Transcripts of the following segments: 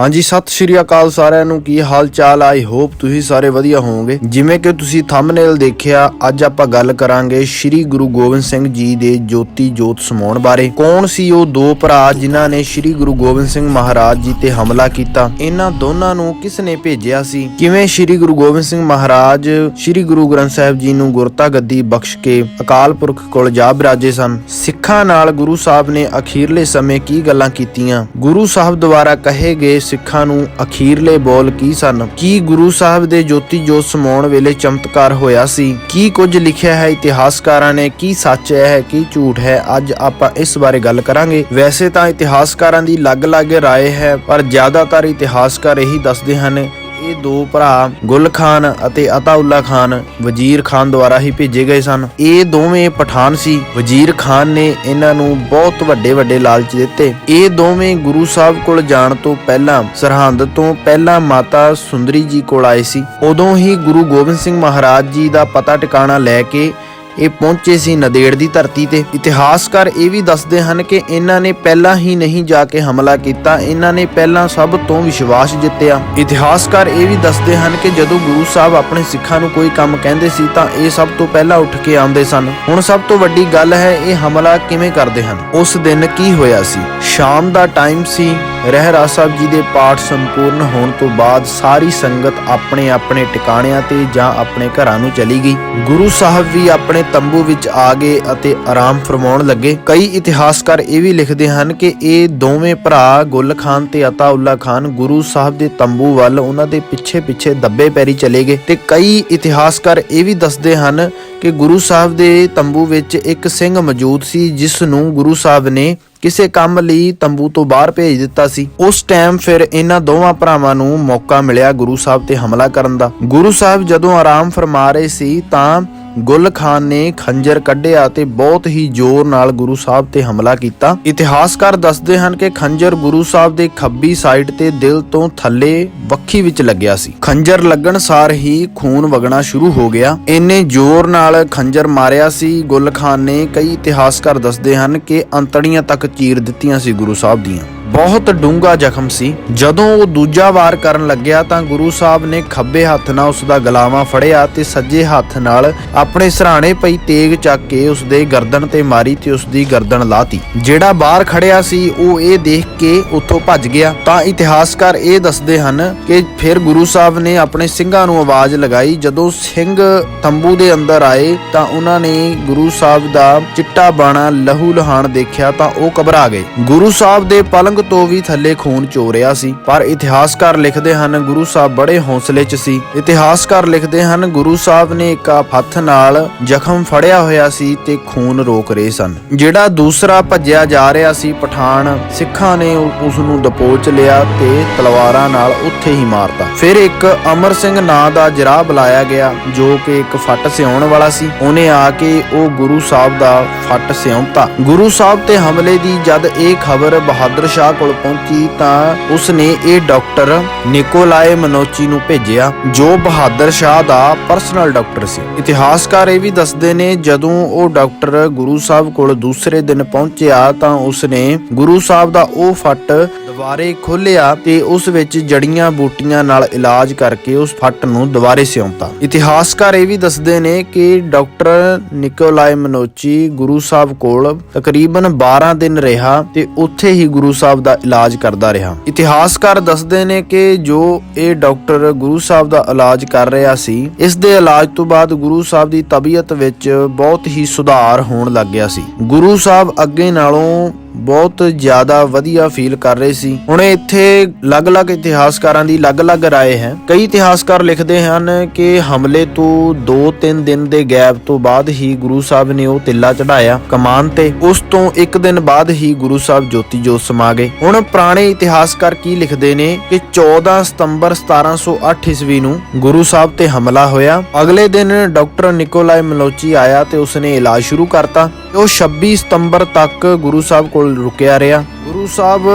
ਹਾਂਜੀ, ਸਤਿ ਸ਼੍ਰੀ ਅਕਾਲ ਸਾਰਿਆਂ ਨੂੰ। ਕੀ ਹਾਲ ਚਾਲ ਆਈ ਹੋਪ ਤੁਸੀਂ ਸਾਰੇ ਵਧੀਆ ਹੋਵੋਗੇ। ਜਿਵੇਂ ਕਿ ਤੁਸੀਂ ਥੰਬਨੇਲ ਦੇਖਿਆ, ਅੱਜ ਆਪਾਂ ਗੱਲ ਕਰਾਂਗੇ ਸ਼੍ਰੀ ਗੁਰੂ ਗੋਬਿੰਦ ਸਿੰਘ ਜੀ ਦੇ ਜੋਤੀ ਜੋਤ ਸਮਾਉਣ ਬਾਰੇ। ਕੌਣ ਸੀ ਉਹ ਦੋ ਭਰਾ ਜਿਨ੍ਹਾਂ ਨੇ ਸ਼੍ਰੀ ਗੁਰੂ ਗੋਬਿੰਦ ਸਿੰਘ ਮਹਾਰਾਜ ਜੀ ਤੇ ਹਮਲਾ ਕੀਤਾ? ਇਹਨਾਂ ਦੋਨਾਂ ਨੂੰ ਕਿਸ ਨੇ ਭੇਜਿਆ ਸੀ? ਕਿਵੇਂ ਸ਼੍ਰੀ ਗੁਰੂ ਗੋਬਿੰਦ ਸਿੰਘ ਮਹਾਰਾਜ ਸ਼੍ਰੀ ਗੁਰੂ ਗ੍ਰੰਥ ਸਾਹਿਬ ਜੀ ਨੂੰ ਗੁਰਤਾ ਗੱਦੀ ਬਖਸ਼ ਕੇ ਅਕਾਲ ਪੁਰਖ ਕੋਲ ਜਾ ਬਿਰਾਜੇ ਸਨ? ਸਿੱਖਾਂ ਨਾਲ ਗੁਰੂ ਸਾਹਿਬ ਨੇ ਅਖੀਰਲੇ ਸਮੇਂ ਕੀ ਗੱਲਾਂ ਕੀਤੀਆਂ? ਗੁਰੂ ਸਾਹਿਬ ਦੁਆਰਾ ਕਹੇ ਗਏ ਸਿੱਖਾਂ ਨੂੰ ਅਖੀਰਲੇ ਬੋਲ ਕੀ ਸਨ ਕੀ ਗੁਰੂ ਸਾਹਿਬ ਦੇ ਜੋਤੀ ਜੋਤ ਸਮਾਉਣ ਵੇਲੇ ਚਮਤਕਾਰ ਹੋਇਆ ਸੀ ਕੀ ਕੁਝ ਲਿਖਿਆ ਹੈ ਇਤਿਹਾਸਕਾਰਾਂ ਨੇ ਕੀ ਸੱਚ ਹੈ ਕੀ ਝੂਠ ਹੈ ਅੱਜ ਆਪਾਂ ਇਸ ਬਾਰੇ ਗੱਲ ਕਰਾਂਗੇ ਵੈਸੇ ਤਾਂ ਇਤਿਹਾਸਕਾਰਾਂ ਦੀ ਅਲੱਗ-ਅਲੱਗ رائے ਹੈ ਪਰ ਜ਼ਿਆਦਾਤਰ ਇਤਿਹਾਸਕਾਰ ਇਹੀ ਦੱਸਦੇ ਹਨ ਇਹ ਦੋ ਭਰਾ ਗੁਲ ਖਾਨ ਅਤੇ ਅਤਾਉੱਲਾ ਖਾਨ ਵਜ਼ੀਰ ਖਾਨ ਦੁਆਰਾ ਹੀ ਭੇਜੇ ਗਏ ਸਨ। ਇਹ ਦੋਵੇਂ ਪਠਾਨ ਸੀ। ਵਜ਼ੀਰ ਖਾਨ ਨੇ ਇਹਨਾਂ ਨੂੰ ਬਹੁਤ ਵੱਡੇ ਵੱਡੇ ਲਾਲਚ ਦਿੱਤੇ। ਇਹ ਦੋਵੇਂ ਗੁਰੂ ਸਾਹਿਬ ਕੋਲ ਜਾਣ ਤੋਂ ਪਹਿਲਾਂ, ਸਰਹੰਦ ਤੋਂ ਪਹਿਲਾਂ ਮਾਤਾ ਸੁੰਦਰੀ ਜੀ ਕੋਲ ਆਏ ਸੀ। ਉਦੋਂ ਹੀ ਗੁਰੂ ਗੋਬਿੰਦ ਸਿੰਘ ਮਹਾਰਾਜ ਜੀ ਦਾ ਪਤਾ ਟਿਕਾਣਾ ਲੈ ਕੇ ਇਹ ਪਹੁੰਚੇ ਸੀ ਨਦੇੜ ਦੀ ਧਰਤੀ ਤੇ। ਇਤਿਹਾਸਕਾਰ ਇਹ ਵੀ ਦੱਸਦੇ ਹਨ ਕਿ ਇਹਨਾਂ ਨੇ ਪਹਿਲਾਂ ਹੀ ਨਹੀਂ ਜਾ ਕੇ ਹਮਲਾ ਕੀਤਾ। ਇਹਨਾਂ ਨੇ ਪਹਿਲਾਂ ਸਭ ਤੋਂ ਵਿਸ਼ਵਾਸ ਜਿੱਤਿਆ। ਇਤਿਹਾਸਕਾਰ ਇਹ ਵੀ ਦੱਸਦੇ ਹਨ ਕਿ ਜਦੋਂ ਗੁਰੂ ਸਾਹਿਬ ਆਪਣੇ ਸਿੱਖਾਂ ਨੂੰ ਕੋਈ ਕੰਮ ਕਹਿੰਦੇ ਸੀ ਤਾਂ ਇਹ ਸਭ ਤੋਂ ਪਹਿਲਾਂ ਉੱਠ ਕੇ ਆਉਂਦੇ ਸਨ। ਹੁਣ ਸਭ ਤੋਂ ਵੱਡੀ ਗੱਲ ਹੈ ਇਹ ਹਮਲਾ ਕਿਵੇਂ ਕਰਦੇ ਹਨ। ਉਸ ਦਿਨ ਕੀ ਹੋਇਆ ਸੀ? ਸ਼ਾਮ ਦਾ ਟਾਈਮ ਸੀ। ਰਹਿਰਾਸ ਸਾਹਿਬ ਜੀ ਦੇ ਪਾਠ ਸੰਪੂਰਨ ਹੋਣ ਤੋਂ ਬਾਅਦ ਸਾਰੀ ਸੰਗਤ ਆਪਣੇ ਆਪਣੇ ਟਿਕਾਣਿਆਂ ਤੇ ਜਾਂ ਆਪਣੇ ਘਰਾਂ ਨੂੰ ਚਲੀ ਗਈ। ਗੁਰੂ ਸਾਹਿਬ ਵੀ ਆਪਣੇ ਤੰਬੂ ਵਿੱਚ ਆ ਗਏ ਅਤੇ ਆਰਾਮ ਫਰਮਾਉਣ ਲੱਗੇ। ਕਈ ਇਤਿਹਾਸਕਾਰ ਇਹ ਵੀ ਲਿਖਦੇ ਹਨ ਕਿ ਇਹ ਦੋਵੇਂ ਭਰਾ ਗੁੱਲ ਖਾਨ ਤੇ ਅਤਾਉੱਲਾ ਖਾਨ ਗੁਰੂ ਸਾਹਿਬ ਦੇ ਤੰਬੂ ਵੱਲ ਉਹਨਾਂ ਦੇ ਪਿੱਛੇ ਪਿੱਛੇ ਦੱਬੇ ਪੈਰੀ ਚਲੇ ਗਏ। ਤੇ ਕਈ ਇਤਿਹਾਸਕਾਰ ਇਹ ਵੀ ਦੱਸਦੇ ਹਨ ਕਿ ਗੁਰੂ ਸਾਹਿਬ ਦੇ ਤੰਬੂ ਵਿੱਚ ਇੱਕ ਸਿੰਘ ਮੌਜੂਦ ਸੀ, ਜਿਸ ਨੂੰ ਗੁਰੂ ਸਾਹਿਬ ਨੇ ਕਿਸੇ ਕੰਮ ਲਈ ਤੰਬੂ ਤੋਂ ਬਾਹਰ ਭੇਜ ਦਿੱਤਾ ਸੀ। ਉਸ ਟਾਈਮ ਫਿਰ ਇਹਨਾਂ ਦੋਵਾਂ ਭਰਾਵਾਂ ਨੂੰ ਮੌਕਾ ਮਿਲਿਆ ਗੁਰੂ ਸਾਹਿਬ ਤੇ ਹਮਲਾ ਕਰਨ ਦਾ। ਗੁਰੂ ਸਾਹਿਬ ਜਦੋਂ ਆਰਾਮ ਫਰਮਾ ਰਹੇ ਸੀ ਤਾਂ ਗੁਲ ਖਾਨ ਨੇ ਖੰਜਰ ਕੱਢਿਆ ਤੇ ਬਹੁਤ ਹੀ ਜ਼ੋਰ ਨਾਲ ਗੁਰੂ ਸਾਹਿਬ ਤੇ ਹਮਲਾ ਕੀਤਾ। ਇਤਿਹਾਸਕਾਰ ਦੱਸਦੇ ਹਨ ਕਿ ਖੰਜਰ ਗੁਰੂ ਸਾਹਿਬ ਦੇ ਖੱਬੀ ਸਾਈਡ ਤੇ ਦਿਲ ਤੋਂ ਥੱਲੇ ਵੱਖੀ ਵਿੱਚ ਲੱਗਿਆ ਸੀ। ਖੰਜਰ ਲੱਗਣ ਸਾਰ ਹੀ ਖੂਨ ਵਗਣਾ ਸ਼ੁਰੂ ਹੋ ਗਿਆ। ਇੰਨੇ ਜ਼ੋਰ ਨਾਲ ਖੰਜਰ ਮਾਰਿਆ ਸੀ ਗੁਲ ਖਾਨ ਨੇ ਕਈ ਇਤਿਹਾਸਕਾਰ ਦੱਸਦੇ ਹਨ ਕਿ ਅੰਤੜੀਆਂ ਤੱਕ ਚੀਰ ਦਿੱਤੀਆਂ ਸੀ ਗੁਰੂ ਸਾਹਿਬ ਦੀਆਂ। ਬਹੁਤ ਡੂੰਘਾ ਜ਼ਖਮ ਸੀ। ਜਦੋਂ ਉਹ ਦੂਜਾ ਵਾਰ ਕਰਨ ਲੱਗਿਆ ਤਾਂ ਗੁਰੂ ਸਾਹਿਬ ਨੇ ਖੱਬੇ ਹੱਥ ਨਾਲ ਉਸ ਦਾ ਗਲਾਵਾ ਫੜਿਆ ਤੇ ਸੱਜੇ ਹੱਥ ਨਾਲ ਆਪਣੇ ਸਰਾਣੇ ਪਈ ਤੇਗ ਚੱਕ ਕੇ ਉਸ ਦੇ ਗਰਦਨ ਤੇ ਮਾਰੀ ਤੇ ਉਸ ਦੀ ਗਰਦਨ ਲਾਤੀ। ਜਿਹੜਾ ਬਾਹਰ ਖੜਿਆ ਸੀ, ਉਹ ਇਹ ਦੇਖ ਕੇ ਉੱਥੋਂ ਭੱਜ ਗਿਆ। ਤਾਂ ਇਤਿਹਾਸਕਾਰ ਇਹ ਦੱਸਦੇ ਹਨ ਕਿ ਫਿਰ ਗੁਰੂ ਸਾਹਿਬ ਨੇ ਆਪਣੇ ਸਿੰਘਾਂ ਨੂੰ ਆਵਾਜ਼ ਲਗਾਈ। ਜਦੋਂ ਸਿੰਘ ਤੰਬੂ ਦੇ ਅੰਦਰ ਆਏ ਤਾਂ ਉਹਨਾਂ ਨੇ ਗੁਰੂ ਸਾਹਿਬ ਦਾ ਚਿੱਟਾ ਬਾਣਾ ਲਹੂ ਲਹਾਨ ਦੇਖਿਆ ਤਾਂ ਉਹ ਘਬਰਾ ਗਏ। ਗੁਰੂ ਸਾਹਿਬ ਦੇ ਪਲੰਗ ਤੋਂ ਵੀ ਥੱਲੇ ਖੂਨ ਚੋ ਰਿਹਾ ਸੀ, ਪਰ ਇਤਿਹਾਸਕਾਰ ਲਿਖਦੇ ਹਨ, ਗੁਰੂ ਸਾਹਿਬ ਬੜੇ ਹੌਸਲੇ 'ਚ ਸੀ। ਇਤਿਹਾਸਕਾਰ ਲਿਖਦੇ ਹਨ, ਗੁਰੂ ਸਾਹਿਬ ਨੇ ਇੱਕ ਹੱਥ ਨਾਲ ਜ਼ਖਮ ਫੜਿਆ ਹੋਇਆ ਸੀ ਤੇ ਖੂਨ ਰੋਕ ਰਹੇ ਸਨ। ਜਿਹੜਾ ਦੂਸਰਾ ਭੱਜਿਆ ਜਾ ਰਿਹਾ ਸੀ, ਪਠਾਨ ਸਿੱਖਾਂ ਨੇ ਉਸ ਨੂੰ ਦਪੋਚ ਲਿਆ ਤੇ ਤਲਵਾਰਾਂ ਨਾਲ ਉੱਥੇ ਹੀ ਮਾਰਤਾ। ਫਿਰ ਇੱਕ ਅਮਰ ਸਿੰਘ ਨਾਂ ਦਾ ਜਰਾਹ ਬੁਲਾਇਆ ਗਿਆ, ਜੋ ਕਿ ਇੱਕ ਫੱਟ ਸਿਉਣ ਵਾਲਾ ਸੀ। ਉਹਨੇ ਆ ਕੇ ਉਹ ਗੁਰੂ ਸਾਹਿਬ ਦਾ ਫੱਟ ਸਿਉਂਤਾ। ਗੁਰੂ ਸਾਹਿਬ ਤੇ ਹਮਲੇ ਦੀ ਜਦ ਇਹ ਖਬਰ ਬਹਾਦਰ ਸ਼ਾਹ ਕੋਲ ਪਹੁੰਚੀ ਤਾਂ ਉਸਨੇ ਇਹ ਡਾਕਟਰ ਨਿਕੋਲਾਏ ਮਨੋਚੀ ਨੂੰ ਭੇਜਿਆ, ਜੋ ਬਹਾਦਰ ਸ਼ਾਹ ਦਾ ਪਰਸਨਲ ਡਾਕਟਰ ਸੀ। ਇਤਿਹਾਸਕਾਰ ਇਹ ਵੀ ਦੱਸਦੇ ਨੇ, ਜਦੋਂ ਉਹ ਡਾਕਟਰ ਗੁਰੂ ਸਾਹਿਬ ਕੋਲ ਦੂਸਰੇ ਦਿਨ ਪਹੁੰਚਿਆ ਤਾਂ ਉਸਨੇ ਗੁਰੂ ਸਾਹਿਬ ਦਾ ਉਹ ਫੱਟ ਦੁਬਾਰੇ ਖੋਲਿਆ ਤੇ ਉਸ ਵਿੱਚ ਜੜੀਆਂ ਬੂਟੀਆਂ ਨਾਲ ਇਲਾਜ ਕਰਕੇ ਉਸ ਫੱਟ ਨੂੰ ਦੁਬਾਰੇ ਸਿਉਂਤਾ। ਇਤਿਹਾਸਕਾਰ ਇਹ ਵੀ ਦੱਸਦੇ ਨੇ ਕਿ ਡਾਕਟਰ ਨਿਕੋਲਾਏ ਮਨੋਚੀ ਗੁਰੂ ਸਾਹਿਬ ਕੋਲ ਤਕਰੀਬਨ 12 ਦਿਨ ਰਿਹਾ ਤੇ ਉੱਥੇ ਹੀ ਗੁਰੂ ਸਾਹਿਬ ਦਾ ਇਲਾਜ ਕਰਦਾ ਰਿਹਾ। ਇਤਿਹਾਸਕਾਰ ਦੱਸਦੇ ਨੇ ਕਿ ਜੋ ਇਹ ਡਾਕਟਰ ਗੁਰੂ ਸਾਹਿਬ ਦਾ ਇਲਾਜ ਕਰ ਰਿਹਾ ਸੀ, ਇਸ ਦੇ ਇਲਾਜ ਤੋਂ ਬਾਅਦ ਗੁਰੂ ਸਾਹਿਬ ਦੀ ਤਬੀਅਤ ਵਿੱਚ ਬਹੁਤ ਹੀ ਸੁਧਾਰ ਹੋਣ ਲੱਗ ਗਿਆ ਸੀ। ਗੁਰੂ ਸਾਹਿਬ ਅੱਗੇ ਨਾਲੋਂ ਬਹੁਤ ਜ਼ਿਆਦਾ ਵਧੀਆ ਫੀਲ ਕਰ ਰਹੇ ਸੀ ਹੁਣ ਇੱਥੇ ਅਲੱਗ-ਅਲੱਗ ਇਤਿਹਾਸਕਾਰਾਂ ਦੀ ਅਲੱਗ-ਅਲੱਗ رائے ਹੈ ਕਈ ਇਤਿਹਾਸਕਾਰ ਲਿਖਦੇ ਹਨ ਕਿ ਹਮਲੇ ਤੋਂ 2-3 ਦਿਨ ਦੇ ਗੈਪ ਤੋਂ ਬਾਅਦ ਹੀ ਗੁਰੂ ਸਾਹਿਬ ਨੇ ਉਹ ਤਿੱਲਾ ਚੜਾਇਆ ਕਮਾਨ ਤੇ ਉਸ ਤੋਂ ਇੱਕ ਦਿਨ ਬਾਅਦ ਹੀ ਗੁਰੂ ਸਾਹਿਬ ਜੋਤੀ ਜੋਤ ਸਮਾ ਗਏ ਹੁਣ ਪੁਰਾਣੇ ਇਤਿਹਾਸਕਾਰ ਕੀ ਲਿਖਦੇ ਨੇ ਕਿ 14 ਸਤੰਬਰ 1708 ਈਸਵੀ ਨੂੰ ਗੁਰੂ ਸਾਹਿਬ ਤੇ ਹਮਲਾ ਹੋਇਆ ਅਗਲੇ ਦਿਨ ਡਾਕਟਰ ਨਿਕੋਲਾਈ ਮਲੋਚੀ ਆਇਆ ਤੇ ਉਸਨੇ ਇਲਾਜ ਸ਼ੁਰੂ ਕਰਤਾ ਉਹ 26 ਸਤੰਬਰ ਤੱਕ ਗੁਰੂ ਸਾਹਿਬ ਕੋਲ ਰੁਕਿਆ ਰਿਹਾ। ਗੁਰੂ ਸਾਹਿਬ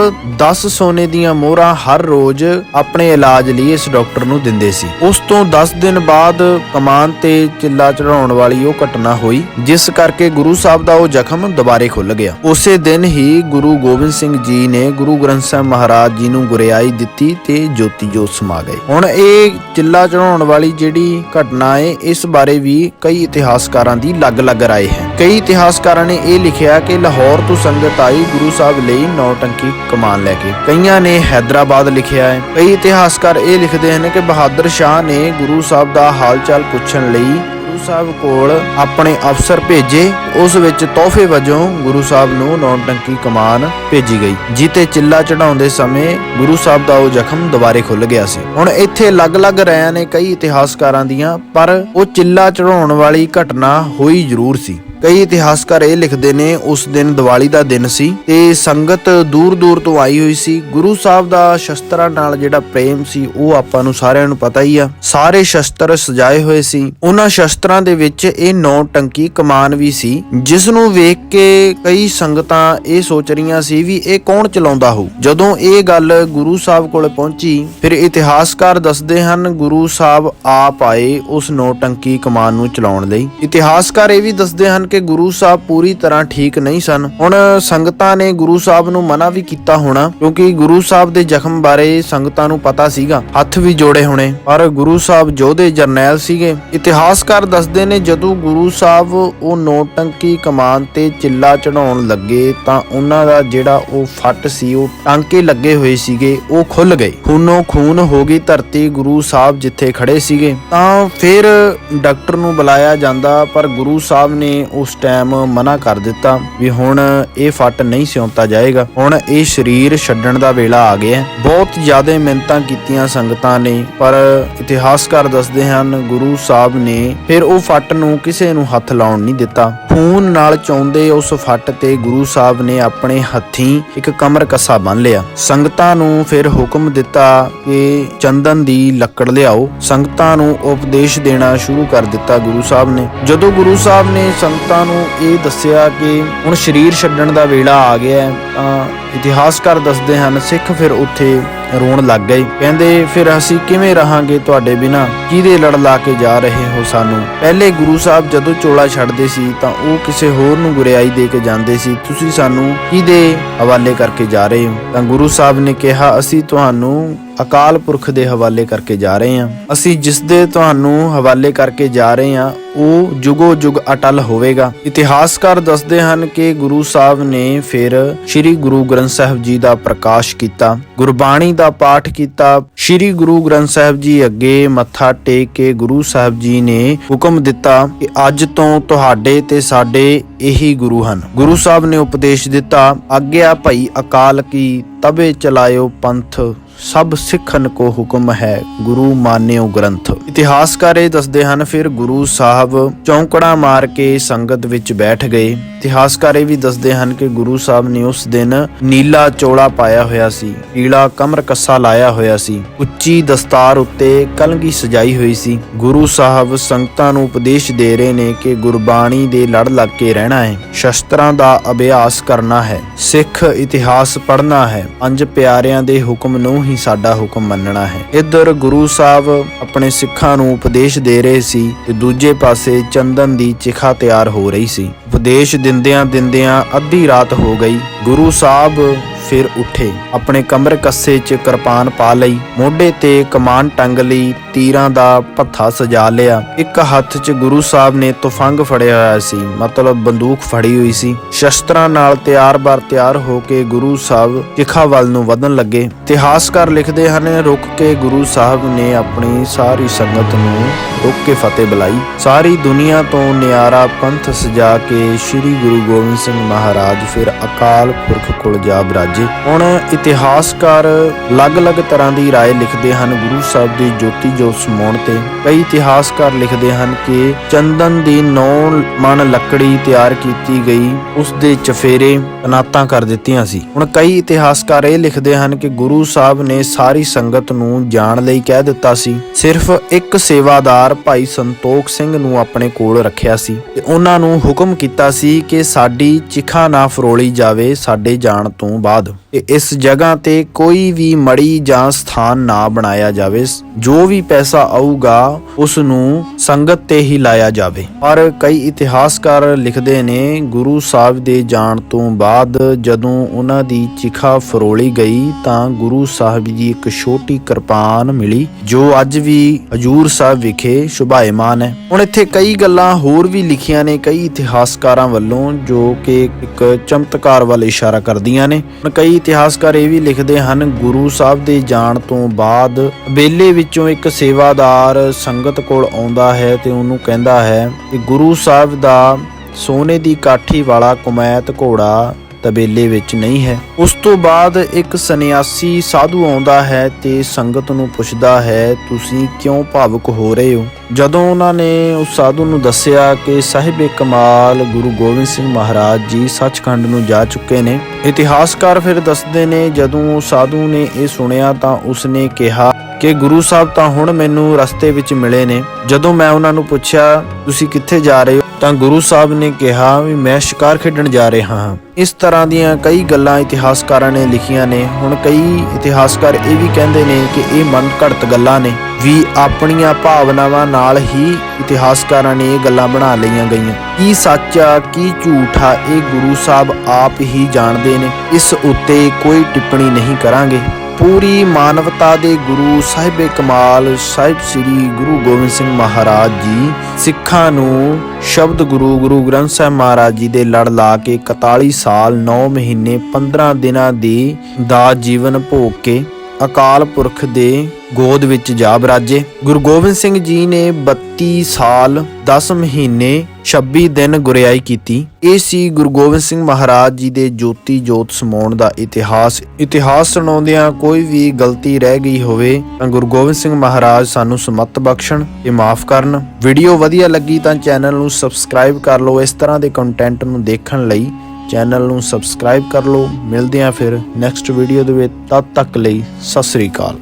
10 ਸੋਨੇ ਦੀਆਂ ਮੋਹਰਾਂ ਹਰ ਰੋਜ਼ ਆਪਣੇ ਇਲਾਜ ਲਈ ਇਸ ਡਾਕਟਰ ਨੂੰ ਦਿੰਦੇ ਸੀ ਉਸ ਤੋਂ 10 ਦਿਨ ਬਾਅਦ ਕਮਾਨ ਤੇ ਚਿੱਲਾ ਚੜਾਉਣ ਵਾਲੀ ਉਹ ਘਟਨਾ ਹੋਈ ਜਿਸ ਕਰਕੇ ਗੁਰੂ ਸਾਹਿਬ ਦਾ ਉਹ ਜ਼ਖਮ ਦੁਬਾਰੇ ਖੁੱਲ ਗਿਆ ਉਸੇ ਦਿਨ ਹੀ ਗੁਰੂ ਗੋਬਿੰਦ ਸਿੰਘ ਜੀ ਨੇ ਗੁਰੂ ਗ੍ਰੰਥ ਸਾਹਿਬ ਮਹਾਰਾਜ ਜੀ ਨੂੰ ਗੁਰਿਆਈ ਦਿੱਤੀ ਤੇ ਜੋਤੀ ਜੋਤ ਸਮਾ ਗਏ ਹੁਣ ਇਹ ਚਿੱਲਾ ਚੜਾਉਣ ਵਾਲੀ ਜਿਹੜੀ ਘਟਨਾ ਹੈ ਇਸ ਬਾਰੇ ਵੀ ਕਈ ਇਤਿਹਾਸਕਾਰਾਂ ਦੀ ਅਲੱਗ-ਅਲੱਗ رائے ਹੈ ਕਈ ਇਤਿਹਾਸਕਾਰਾਂ ਨੇ ਇਹ ਲਿਖਿਆ ਕਿ ਲਾਹੌਰ ਤੋਂ ਸੰਗਤ ਆਈ ਗੁਰੂ ਸਾਹਿਬ ਲਈ ਨੌਟੰਕੀ ਕਮਾਨ ਲੈ ਕੇ ਕਈਆਂ ਨੇ ਹైదరాబాద్ ਲਿਖਿਆ ਹੈ। ਕਈ ਇਤਿਹਾਸਕਾਰ ਇਹ ਲਿਖਦੇ ਹਨ ਕਿ ਬਹਾਦਰ ਸ਼ਾਹ ਨੇ ਗੁਰੂ ਸਾਹਿਬ ਦਾ ਹਾਲਚਾਲ ਪੁੱਛਣ ਲਈ ਗੁਰੂ ਸਾਹਿਬ ਕੋਲ ਆਪਣੇ ਅਫਸਰ ਭੇਜੇ। ਉਸ ਵਿੱਚ ਤੋਹਫੇ ਵਜੋਂ ਗੁਰੂ ਸਾਹਿਬ ਨੂੰ ਨੌਨ ਟੰਕੀ ਕਮਾਨ ਭੇਜੀ ਗਈ। ਜਿੱਤੇ ਚਿੱਲਾ ਚੜਾਉਂਦੇ ਸਮੇਂ ਗੁਰੂ ਸਾਹਿਬ ਦਾ ਉਹ ਜ਼ਖਮ ਦੁਬਾਰੇ ਖੁੱਲ ਗਿਆ ਸੀ। ਹੁਣ ਇੱਥੇ ਅਲੱਗ-ਅਲੱਗ ਰਾਇਆਂ ਨੇ ਕਈ ਇਤਿਹਾਸਕਾਰਾਂ ਦੀਆਂ, ਪਰ ਉਹ ਚਿੱਲਾ ਚੜਾਉਣ ਵਾਲੀ ਘਟਨਾ ਹੋਈ ਜ਼ਰੂਰ ਸੀ। ਕਈ ਇਤਿਹਾਸਕਾਰ ਇਹ ਲਿਖਦੇ ਨੇ, ਉਸ ਦਿਨ ਦੀਵਾਲੀ ਦਾ ਦਿਨ ਸੀ ਤੇ ਸੰਗਤ ਦੂਰ ਦੂਰ ਤੋਂ ਆਈ ਹੋਈ ਸੀ। ਗੁਰੂ ਸਾਹਿਬ ਦਾ ਸ਼ਸਤਰਾਂ ਨਾਲ ਜਿਹੜਾ ਪ੍ਰੇਮ ਸੀ, ਉਹ ਆਪਾਂ ਨੂੰ ਸਾਰਿਆਂ ਨੂੰ ਪਤਾ ਹੀ ਆ। ਸਾਰੇ ਸ਼ਸਤਰ ਸਜਾਏ ਹੋਏ ਸੀ। ਉਹਨਾਂ ਸ਼ਸਤਰਾਂ ਦੇ ਵਿੱਚ ਇਹ ਨੌ ਟੰਕੀ ਕਮਾਨ ਵੀ ਸੀ ਜਿਸ ਨੂੰ ਵੇਖ ਕੇ ਕਈ ਸੰਗਤਾਂ ਇਹ ਸੋਚ ਰਹੀਆਂ ਸੀ ਵੀ ਇਹ ਕੌਣ ਚਲਾਉਂਦਾ ਹੋਊ। ਜਦੋਂ ਇਹ ਗੱਲ ਗੁਰੂ ਸਾਹਿਬ ਕੋਲ ਪਹੁੰਚੀ, ਫਿਰ ਇਤਿਹਾਸਕਾਰ ਦੱਸਦੇ ਹਨ, ਗੁਰੂ ਸਾਹਿਬ ਆਪ ਆਏ ਉਸ ਨੌ ਟੰਕੀ ਕਮਾਨ ਨੂੰ ਚਲਾਉਣ ਲਈ। ਇਤਿਹਾਸਕਾਰ ਇਹ ਵੀ ਦੱਸਦੇ ਹਨ ਕਿ ਗੁਰੂ ਸਾਹਿਬ ਪੂਰੀ ਤਰ੍ਹਾਂ ਠੀਕ ਨਹੀਂ ਸਨ। ਹੁਣ ਸੰਗਤਾਂ ਨੇ ਗੁਰੂ ਸਾਹਿਬ ਨੂੰ ਮਨਾ ਵੀ ਕੀਤਾ ਹੋਣਾ, ਕਿਉਂਕਿ ਗੁਰੂ ਸਾਹਿਬ ਦੇ ਜ਼ਖਮ ਬਾਰੇ ਸੰਗਤਾਂ ਨੂੰ ਪਤਾ ਸੀਗਾ। ਹੱਥ ਵੀ ਜੋੜੇ ਹੋਣੇ, ਪਰ ਗੁਰੂ ਸਾਹਿਬ ਯੋਧੇ ਜਰਨੈਲ ਸੀਗੇ। ਇਤਿਹਾਸਕਾਰ ਦੱਸਦੇ ਨੇ, ਜਦੋਂ ਗੁਰੂ ਸਾਹਿਬ ਉਹ ਨੋਟੰਕੀ ਕਮਾਨ ਤੇ ਚਿੱਲਾ ਚੜਾਉਣ ਲੱਗੇ, ਤਾਂ ਉਹਨਾਂ ਦਾ ਜਿਹੜਾ ਉਹ ਫੱਟ ਸੀ, ਉਹ ਟਾਂਕੇ ਲੱਗੇ ਹੋਏ ਸੀਗੇ, ਉਹ ਖੁੱਲ ਗਏ। ਖੂਨੋ ਖੂਨ ਹੋ ਗਈ ਧਰਤੀ ਗੁਰੂ ਸਾਹਿਬ ਜਿੱਥੇ ਖੜੇ ਸੀਗੇ। ਤਾਂ ਫਿਰ ਡਾਕਟਰ ਨੂੰ ਬੁਲਾਇਆ ਜਾਂਦਾ, ਪਰ ਗੁਰੂ ਸਾਹਿਬ ਨੇ ਉਸ ਟਾਈਮ ਮਨਾ ਕਰ ਦਿੱਤਾ ਵੀ ਹੁਣ ਇਹ ਫੱਟ ਨਹੀਂ ਸਿਉਂਤਾ ਜਾਏਗਾ। ਹੁਣ ਇਹ ਸਰੀਰ ਛੱਡਣ ਦਾ ਵੇਲਾ ਆ ਗਿਆ ਬਹੁਤ ਜ਼ਿਆਦਾ ਮਿਹਨਤਾਂ ਕੀਤੀਆਂ ਸੰਗਤਾਂ ਨੇ, ਪਰ ਇਤਿਹਾਸਕਾਰ ਦੱਸਦੇ ਹਨ, ਗੁਰੂ ਸਾਹਿਬ ਨੇ ਫਿਰ ਉਹ ਫੱਟ ਨੂੰ ਕਿਸੇ ਨੂੰ ਹੱਥ ਲਾਉਣ ਨਹੀਂ ਦਿੱਤਾ। ਖੂਨ ਨਾਲ ਚੌਂਦੇ ਉਸ ਫੱਟ ਤੇ ਗੁਰੂ ਸਾਹਿਬ ਨੇ ਆਪਣੇ ਹੱਥੀਂ ਇੱਕ ਕਮਰ ਕੱਸਾ ਬੰਨ ਲਿਆ। ਸੰਗਤਾਂ ਨੂੰ ਫਿਰ ਹੁਕਮ ਦਿੱਤਾ ਕਿ ਚੰਦਨ ਦੀ ਲੱਕੜ ਲਿਆਓ। ਸੰਗਤਾਂ ਨੂੰ ਉਪਦੇਸ਼ ਦੇਣਾ ਸ਼ੁਰੂ ਕਰ ਦਿੱਤਾ ਗੁਰੂ ਸਾਹਿਬ ਨੇ। ਜਦੋਂ ਗੁਰੂ ਸਾਹਿਬ ਨੇ ਸੰਗਤਾਂ ਨੂੰ ਇਹ ਦੱਸਿਆ ਕਿ ਹੁਣ ਸਰੀਰ ਛੱਡਣ ਦਾ ਵੇਲਾ ਆ ਗਿਆ ਹੈ, ਤਾਂ ਇਤਿਹਾਸਕਾਰ ਦੱਸਦੇ ਹਨ, ਸਿੱਖ ਫਿਰ ਉੱਥੇ ਰੋਣ ਲੱਗ ਗਏ। ਕਹਿੰਦੇ, ਫਿਰ ਅਸੀਂ ਕਿਵੇਂ ਰਹਾਂਗੇ ਤੁਹਾਡੇ ਬਿਨਾ? ਕਿਹਦੇ ਲੜ ਲਾ ਕੇ ਜਾ ਰਹੇ ਹੋ ਸਾਨੂੰ? ਪਹਿਲੇ ਗੁਰੂ ਸਾਹਿਬ ਜਦੋਂ ਚੋਲਾ ਛੱਡਦੇ ਸੀ, ਤਾਂ ਉਹ ਕਿਸੇ ਹੋਰ ਨੂੰ ਗੁਰਿਆਈ ਦੇ ਕੇ ਜਾਂਦੇ ਸੀ, ਤੁਸੀਂ ਸਾਨੂੰ ਕਿਹਦੇ ਹਵਾਲੇ ਕਰਕੇ ਜਾ ਰਹੇ ਹੋ? ਤਾਂ ਗੁਰੂ ਸਾਹਿਬ ਨੇ ਕਿਹਾ, ਅਸੀਂ ਤੁਹਾਨੂੰ ਅਕਾਲ ਪੁਰਖ ਦੇ ਹਵਾਲੇ ਕਰਕੇ ਜਾ ਰਹੇ ਹਾਂ। ਅਸੀਂ ਜਿਸ ਦੇ ਤੁਹਾਨੂੰ ਹਵਾਲੇ ਕਰਕੇ ਜਾ ਰਹੇ ਹਾਂ, ਉਹ ਜੁਗੋ ਜੁਗ ਅਟਲ ਹੋਵੇਗਾ। ਇਤਿਹਾਸਕਾਰ ਦੱਸਦੇ ਹਨ ਕਿ ਗੁਰੂ ਸਾਹਿਬ ਨੇ ਫਿਰ ਸ੍ਰੀ ਗੁਰੂ ਗ੍ਰੰਥ ਸਾਹਿਬ ਜੀ ਦਾ ਪ੍ਰਕਾਸ਼ ਕੀਤਾ, ਗੁਰਬਾਣੀ ਦਾ ਪਾਠ ਕੀਤਾ। ਸ੍ਰੀ ਗੁਰੂ ਗ੍ਰੰਥ ਸਾਹਿਬ ਜੀ ਅੱਗੇ ਮੱਥਾ ਟੇਕ ਕੇ ਗੁਰੂ ਸਾਹਿਬ ਜੀ ਨੇ ਹੁਕਮ ਦਿੱਤਾ ਕਿ ਅੱਜ ਤੋਂ ਤੁਹਾਡੇ ਤੇ ਸਾਡੇ ਇਹੀ ਗੁਰੂ ਹਨ। ਗੁਰੂ ਸਾਹਿਬ ਨੇ ਉਪਦੇਸ਼ ਦਿੱਤਾ ਆਗਿਆ ਭਈ ਅਕਾਲ ਕੀ ਤਬੇ ਚਲਾਇਓ ਪੰਥ ਸਭ ਸਿੱਖਨ ਕੋ ਹੁਕਮ ਹੈ, ਗੁਰੂ ਮਾਨਿਓ ਗ੍ਰੰਥ। ਇਤਿਹਾਸਕਾਰ ਇਹ ਦੱਸਦੇ ਹਨ, ਫਿਰ ਗੁਰੂ ਸਾਹਿਬ ਚੌਂਕੜਾ ਮਾਰ ਕੇ ਸੰਗਤ ਵਿੱਚ ਬੈਠ ਗਏ। ਇਤਿਹਾਸਕਾਰ ਇਹ ਵੀ ਦੱਸਦੇ ਹਨ ਕਿ ਗੁਰੂ ਸਾਹਿਬ ਨੇ ਉਸ ਦਿਨ ਨੀਲਾ ਚੋਲਾ ਪਾਇਆ ਹੋਇਆ ਸੀ ਪੀਲਾ ਕਮਰ ਕੱਸਾ ਲਾਇਆ ਹੋਇਆ ਸੀ, ਉੱਚੀ ਦਸਤਾਰ ਉੱਤੇ ਕਲਗੀ ਸਜਾਈ ਹੋਈ ਸੀ। ਗੁਰੂ ਸਾਹਿਬ ਸੰਗਤਾਂ ਨੂੰ ਉਪਦੇਸ਼ ਦੇ ਰਹੇ ਨੇ ਕਿ ਗੁਰਬਾਣੀ ਦੇ ਲੜ ਲੱਗ ਕੇ ਰਹਿਣਾ ਹੈ, ਸ਼ਸਤਰਾਂ ਦਾ ਅਭਿਆਸ ਕਰਨਾ ਹੈ, ਸਿੱਖ ਇਤਿਹਾਸ ਪੜ੍ਹਨਾ ਹੈ ਪੰਜ ਪਿਆਰਿਆਂ ਦੇ ਹੁਕਮ ਨੂੰ ਹੀ ਸਾਡਾ ਹੁਕਮ ਮੰਨਣਾ ਹੈ। ਇੱਧਰ ਗੁਰੂ ਸਾਹਿਬ ਆਪਣੇ ਸਿੱਖਾਂ ਨੂੰ ਉਪਦੇਸ਼ ਦੇ ਰਹੇ ਸੀ ਤੇ ਦੂਜੇ ਪਾਸੇ ਚੰਦਨ ਦੀ ਚਿਖਾ ਤਿਆਰ ਹੋ ਰਹੀ ਸੀ। ਉਪਦੇਸ਼ ਦਿੰਦਿਆਂ ਦਿੰਦਿਆਂ ਅੱਧੀ ਰਾਤ ਹੋ ਗਈ। ਗੁਰੂ ਸਾਹਿਬ ਫਿਰ ਉੱਠੇ। ਆਪਣੇ ਕਮਰ ਕੱਸੇ 'ਚ ਕਿਰਪਾਨ ਪਾ ਲਈ। ਮੋਢੇ ਤੇ ਕਮਾਨ ਟੰਗ ਲਈ ਤੀਰਾਂ ਦਾ ਪੱਥਾ ਸਜਾ ਲਿਆ ਇੱਕ ਹੱਥ 'ਚ ਗੁਰੂ ਸਾਹਿਬ ਨੇ ਤੁਫੰਗ ਫੜਿਆ ਹੋਇਆ ਸੀ ਮਤਲਬ ਬੰਦੂਕ ਫੜੀ ਹੋਈ ਸੀ ਸ਼ਸਤਰਾਂ ਨਾਲ ਤਿਆਰ-ਬਰ ਤਿਆਰ ਹੋ ਕੇ ਗੁਰੂ ਸਾਹਿਬ ਚਿਖਾ ਵੱਲ ਨੂੰ ਵਧਣ ਲੱਗੇ ਇਤਿਹਾਸਕਾਰ ਲਿਖਦੇ ਹਨ ਰੁਕ ਕੇ ਗੁਰੂ ਸਾਹਿਬ ਨੇ ਆਪਣੀ ਸਾਰੀ ਸੰਗਤ ਨੂੰ ਰੁਕ ਕੇ ਫਤਿਹ ਬੁਲਾਈ ਸਾਰੀ ਦੁਨੀਆ ਤੋਂ ਨਿਆਰਾ ਪੰਥ ਸਜਾ ਕੇ ਸ੍ਰੀ ਗੁਰੂ ਗੋਬਿੰਦ ਸਿੰਘ ਮਹਾਰਾਜ ਫਿਰ ਅਕਾਲ ਪੁਰਖ ਕੋਲ ਜਾ ਬਿਰਾਜੇ ਹੁਣ ਇਤਿਹਾਸਕਾਰ ਅਲੱਗ-ਅਲੱਗ ਤਰ੍ਹਾਂ ਦੀ رائے ਲਿਖਦੇ ਹਨ ਗੁਰੂ ਸਾਹਿਬ ਦੀ ਜੋਤੀ ਜੋਤ ਸਮਾਉਣ ਤੇ ਕਈ ਇਤਿਹਾਸਕਾਰ ਲਿਖਦੇ ਹਨ ਕਿ ਚੰਦਨ ਦੀ ਨੌ ਮਣ ਲੱਕੜੀ ਤਿਆਰ ਕੀਤੀ ਗਈ, ਉਸ ਦੇ ਚਫੇਰੇ ਤਨਾਤਾਂ ਕਰ ਦਿੱਤੀਆਂ ਸੀ। ਹੁਣ ਕਈ ਇਤਿਹਾਸਕਾਰ ਇਹ ਲਿਖਦੇ ਹਨ ਕਿ ਗੁਰੂ ਸਾਹਿਬ ਨੇ ਸਾਰੀ ਸੰਗਤ ਨੂੰ ਜਾਣ ਲਈ ਕਹਿ ਦਿੱਤਾ ਸੀ। ਸਿਰਫ ਇੱਕ ਸੇਵਾਦਾਰ ਭਾਈ ਸੰਤੋਖ ਸਿੰਘ ਨੂੰ ਆਪਣੇ ਕੋਲ ਰੱਖਿਆ ਸੀ ਤੇ ਉਹਨਾਂ ਨੂੰ ਹੁਕਮ ਕੀਤਾ ਸੀ ਕਿ ਸਾਡੀ ਚਿਖਾ ਨਾ ਫਰੋਲੀ ਜਾਵੇ ਸਾਡੇ ਜਾਣ ਤੋਂ ਬਾਅਦ। ਇਸ ਜਗ੍ਹਾ ਤੇ ਕੋਈ ਵੀ ਮੜੀ ਜਾਂ ਸਥਾਨ ਨਾ ਬਣਾਇਆ ਜਾਵੇ। ਜੋ ਵੀ ਪੈਸਾ ਆਊਗਾ ਉਸ ਨੂੰ ਸੰਗਤ ਤੇ ਹੀ ਲਾਇਆ ਜਾਵੇ। ਪਰ ਕਈ ਇਤਿਹਾਸਕਾਰ ਲਿਖਦੇ ਨੇ, ਗੁਰੂ ਸਾਹਿਬ ਦੇ ਜਾਣ ਤੋਂ ਬਾਅਦ ਜਦੋਂ ਉਹਨਾਂ ਦੀ ਚਿਖਾ ਫਰੋਲੀ ਗਈ, ਤਾਂ ਗੁਰੂ ਸਾਹਿਬ ਜੀ ਇੱਕ ਛੋਟੀ ਕਿਰਪਾਨ ਮਿਲੀ, ਜੋ ਅੱਜ ਵੀ ਹਜੂਰ ਸਾਹਿਬ ਵਿਖੇ ਸ਼ੁਭਾਇਮਾਨ ਹੈ। ਹੁਣ ਇੱਥੇ ਕਈ ਗੱਲਾਂ ਹੋਰ ਵੀ ਲਿਖੀਆਂ ਨੇ ਕਈ ਇਤਿਹਾਸਕਾਰਾਂ ਵੱਲੋਂ, ਜੋ ਕਿ ਇੱਕ ਚਮਤਕਾਰ ਵੱਲ ਇਸ਼ਾਰਾ ਕਰਦੀਆਂ ਨੇ। ਕਈ ਇਤਿਹਾਸਕਾਰ ਇਹ ਵੀ ਲਿਖਦੇ ਹਨ, ਗੁਰੂ ਸਾਹਿਬ ਦੇ ਜਾਣ ਤੋਂ ਬਾਅਦ ਬੇਲੇ ਵਿੱਚੋਂ ਇੱਕ ਸੇਵਾਦਾਰ ਸੰਗਤ ਕੋਲ ਆਉਂਦਾ ਹੈ ਤੇ ਉਹਨੂੰ ਕਹਿੰਦਾ ਹੈ ਕਿ ਗੁਰੂ ਸਾਹਿਬ ਦਾ ਸੋਨੇ ਦੀ ਕਾਠੀ ਵਾਲਾ ਕੁਮੈਤ ਘੋੜਾ ਤਬੇਲੇ ਵਿੱਚ ਨਹੀਂ ਹੈ। ਉਸ ਤੋਂ ਬਾਅਦ ਇੱਕ ਸੰਨਿਆਸੀ ਸਾਧੂ ਆਉਂਦਾ ਹੈ ਤੇ ਸੰਗਤ ਨੂੰ ਪੁੱਛਦਾ ਹੈ, ਤੁਸੀਂ ਕਿਉਂ ਭਾਵੁਕ ਹੋ ਰਹੇ ਹੋ? ਜਦੋਂ ਉਹਨਾਂ ਨੇ ਉਸ ਸਾਧੂ ਨੂੰ ਦੱਸਿਆ ਕਿ ਸਾਹਿਬ ਕਮਾਲ, ਗੁਰੂ ਗੋਬਿੰਦ ਸਿੰਘ ਮਹਾਰਾਜ ਜੀ ਸੱਚਖੰਡ ਨੂੰ ਜਾ ਚੁੱਕੇ ਨੇ ਇਤਿਹਾਸਕਾਰ ਫਿਰ ਦੱਸਦੇ ਨੇ, ਜਦੋਂ ਸਾਧੂ ਨੇ ਇਹ ਸੁਣਿਆ ਤਾਂ ਉਸਨੇ ਕਿਹਾ ਕਿ ਗੁਰੂ ਸਾਹਿਬ ਤਾਂ ਹੁਣ ਮੈਨੂੰ ਰਸਤੇ ਵਿੱਚ ਮਿਲੇ ਨੇ। ਜਦੋਂ ਮੈਂ ਉਹਨਾਂ ਨੂੰ ਪੁੱਛਿਆ, ਤੁਸੀਂ ਕਿੱਥੇ ਜਾ ਰਹੇ ਹੋ? ਤਾਂ ਗੁਰੂ ਸਾਹਿਬ ਨੇ ਕਿਹਾ ਵੀ ਮੈਂ ਸ਼ਿਕਾਰ ਖੇਡਣ ਜਾ ਰਿਹਾ ਹਾਂ। ਇਸ ਤਰ੍ਹਾਂ ਦੀਆਂ ਕਈ ਗੱਲਾਂ ਇਤਿਹਾਸਕਾਰਾਂ ਨੇ ਲਿਖੀਆਂ ਨੇ। ਹੁਣ ਕਈ ਇਤਿਹਾਸਕਾਰ ਇਹ ਵੀ ਕਹਿੰਦੇ ਨੇ ਕਿ ਇਹ ਮਨ ਘੜਤ ਗੱਲਾਂ ਨੇ। ਵੀ ਆਪਣੀਆਂ ਭਾਵਨਾਵਾਂ ਨਾਲ ਹੀ ਇਤਿਹਾਸਕਾਰਾਂ ਨੇ ਇਹ ਗੱਲਾਂ ਬਣਾ ਲਈਆਂ ਗਈਆਂ। ਕੀ ਸੱਚ ਆ, ਕੀ ਝੂਠ ਆ, ਇਹ ਗੁਰੂ ਸਾਹਿਬ ਆਪ ਹੀ ਜਾਣਦੇ ਨੇ। ਇਸ ਉੱਤੇ ਕੋਈ ਟਿੱਪਣੀ ਨਹੀਂ ਕਰਾਂਗੇ। ਪੂਰੀ ਮਾਨਵਤਾ ਦੇ ਗੁਰੂ ਸਾਹਿਬ ਕਮਾਲ ਸਾਹਿਬ ਸ੍ਰੀ ਗੁਰੂ ਗੋਬਿੰਦ ਸਿੰਘ ਮਹਾਰਾਜ ਜੀ ਸਿੱਖਾਂ ਨੂੰ ਸ਼ਬਦ ਗੁਰੂ ਗੁਰੂ ਗ੍ਰੰਥ ਸਾਹਿਬ ਮਹਾਰਾਜ ਜੀ ਦੇ ਲੜ ਲਾ ਕੇ 41 ਸਾਲ 9 ਮਹੀਨੇ 15 ਦਿਨਾਂ ਦੀ ਦਾ ਜੀਵਨ ਭੋਗ ਕੇ ਅਕਾਲ ਪੁਰਖ ਦੇ ਗੋਦ ਵਿੱਚ ਜਾ ਬਰਾਜੇ। ਗੁਰੂ ਗੋਬਿੰਦ ਸਿੰਘ ਜੀ ਨੇ 32 ਸਾਲ 10 ਮਹੀਨੇ 26 ਦਿਨ ਗੁਰਿਆਈ ਕੀਤੀ। ਇਹ ਸੀ ਗੁਰੂ ਗੋਬਿੰਦ ਸਿੰਘ ਮਹਾਰਾਜ ਜੀ ਦੇ ਜੋਤੀ ਜੋਤ ਸਮਾਉਣ ਦਾ ਇਤਿਹਾਸ। ਇਤਿਹਾਸ ਸੁਣਾਉਂਦਿਆਂ ਕੋਈ ਵੀ ਗਲਤੀ ਰਹਿ ਗਈ ਹੋਵੇ, ਤਾਂ ਗੁਰੂ ਗੋਬਿੰਦ ਸਿੰਘ ਮਹਾਰਾਜ ਸਾਨੂੰ ਸਮਤ ਬਖਸ਼ਣ ਤੇ ਮਾਫ ਕਰਨ। ਵੀਡੀਓ ਵਧੀਆ ਲੱਗੀ ਤਾਂ ਚੈਨਲ ਨੂੰ ਸਬਸਕ੍ਰਾਈਬ ਕਰ ਲਓ। ਇਸ ਤਰ੍ਹਾਂ ਦੇ ਕੰਟੈਂਟ ਨੂੰ ਦੇਖਣ ਲਈ ਚੈਨਲ ਨੂੰ ਸਬਸਕ੍ਰਾਈਬ ਕਰ ਲਓ। ਮਿਲਦੇ ਹਾਂ ਫਿਰ ਨੈਕਸਟ ਵੀਡੀਓ ਦੇ ਵਿੱਚ। ਤਦ ਤੱਕ ਲਈ ਸਤਿ ਸ੍ਰੀ ਅਕਾਲ।